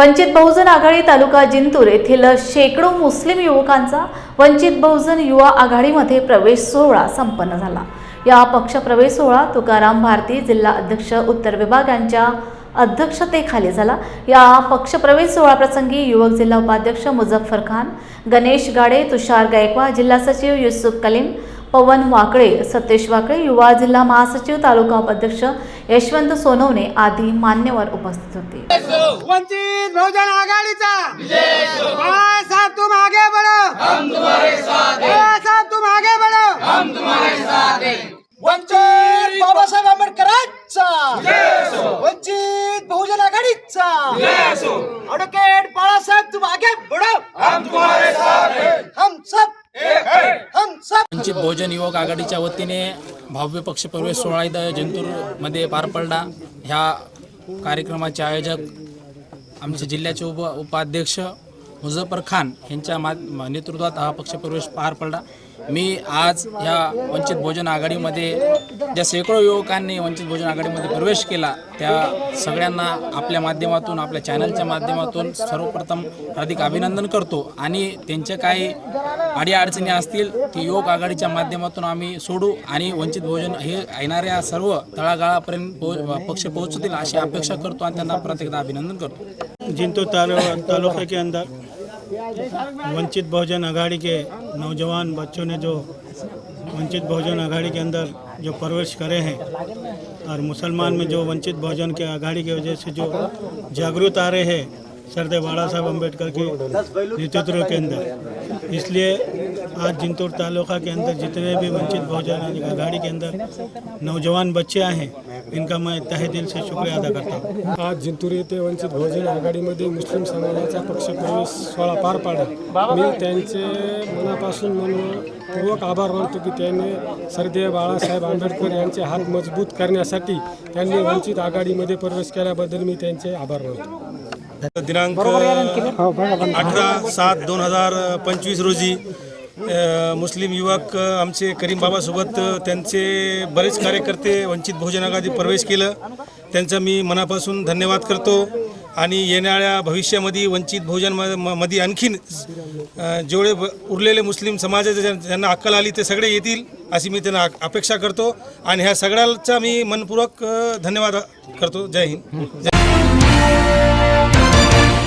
वंचित बहुजन आघाडी तालुका जिंतूर येथील शेकडो मुस्लिम युवकांचा वंचित बहुजन युवा आघाडीमध्ये प्रवेश सोहळा संपन्न झाला. या पक्षप्रवेश सोहळा तुकाराम भारती जिल्हा अध्यक्ष उत्तर विभाग यांच्या अध्यक्षतेखाली झाला. या पक्षप्रवेश सोहळाप्रसंगी युवक जिल्हा उपाध्यक्ष मुझफ्फर खान गणेश गाडे तुषार गायकवाड जिल्हा सचिव युसुफ कलीम पवन वाकळे सतेश वाकळे युवा जिल्हा महासचिव तालुका उपाध्यक्ष यशवंत सोनवणे आदी मान्यवर उपस्थित होते. वंचित बहुजन आघाडीचा. बाळासाहेब तुम आगे बढ़ो. हम तुम्हारे साथ बाळासाहेब तुम आगे बढ़ो. हम तुम्हारे साथ वंचित बाबासाहेब आंबेडकरांचा. वंचित बहुजन आघाडीचा. ॲडव्होकेट बाळासाहेब तुम आगे बढ़ो. हम तुम्हारे साथ हम सब हम सब वंचित बहुजन युवक आघाडीच्या वतीने भव्य पक्षप्रवेश सोहळा इथं जिंतूरमध्ये पार पडला. ह्या कार्यक्रमाचे आयोजक आमचे जिल्ह्याचे उप उपाध्यक्ष मुझफ्फर खान यांच्या मा नेतृत्वात हा पक्षप्रवेश पार पडला. मी आज ह्या वंचित भोजन आघाडीमध्ये ज्या शेकडो युवकांनी वंचित भोजन आघाडीमध्ये प्रवेश केला त्या सगळ्यांना आपल्या माध्यमातून आपल्या चॅनलच्या माध्यमातून सर्वप्रथम हार्दिक अभिनंदन करतो. आणि त्यांच्या काही अडीअडचणी असतील ती युवक आघाडीच्या माध्यमातून आम्ही सोडू आणि वंचित भोजन हे येणाऱ्या सर्व तळागाळापर्यंत पोह पक्ष पोहोचतील अशी अपेक्षा करतो आणि त्यांना प्रत्येकदा अभिनंदन करतो. जिंतो तालुका तालुके के अंदर वंचित बहुजन आघाड़ी के नौजवान बच्चों ने जो वंचित बहुजन आघाड़ी के अंदर जो प्रवेश करे हैं और मुसलमान में जो वंचित बहुजन के आघाड़ी की वजह से जो जागरूक आ रहे हैं सरदे बाड़ा साहब अम्बेडकर के नेतृत्व के अंदर। इसलिए आज जिंतूर तालुका के अंदर जितने भी वंचित बहुजन आघाड़ी के अंदर नौजवान बच्चे आए हैं इनका मैं तहे दिल से शुक्रिया अदा करता हूँ। आज जिंतूर येथे वंचित बहुजन आघाडीमध्ये मुस्लिम समाजाचा पक्षप्रवेश सोहळा पार पाडा मी त्यांचे मनापासून मनपूर्वक आभार मानतो की त्यांनी सरदेव बाळासाहेब आंबेडकर यांचे हात मजबूत करण्यासाठी त्यांनी वंचित आघाडीमध्ये प्रवेश केल्याबद्दल मी त्यांचे आभार मानतो. दिनांक अठरा सात दोन हजार पंचवीस रोजी मुस्लिम युवक आमचे करीम बाबासोबत त्यांचे बरेच कार्यकर्ते वंचित बहुजन आघाडी प्रवेश केलं. त्यांचा मी मनापासून धन्यवाद करतो. आणि येणाऱ्या भविष्यामध्ये वंचित बहुजनमध्ये आणखीन जेवढे उरलेले मुस्लिम समाजाचे ज्या- ज्यांना अक्कल आली ते सगळे येतील अशी मी त्यांना अपेक्षा करतो. आणि ह्या सगळ्याचा मी मनपूर्वक धन्यवाद करतो. जय हिंद. जय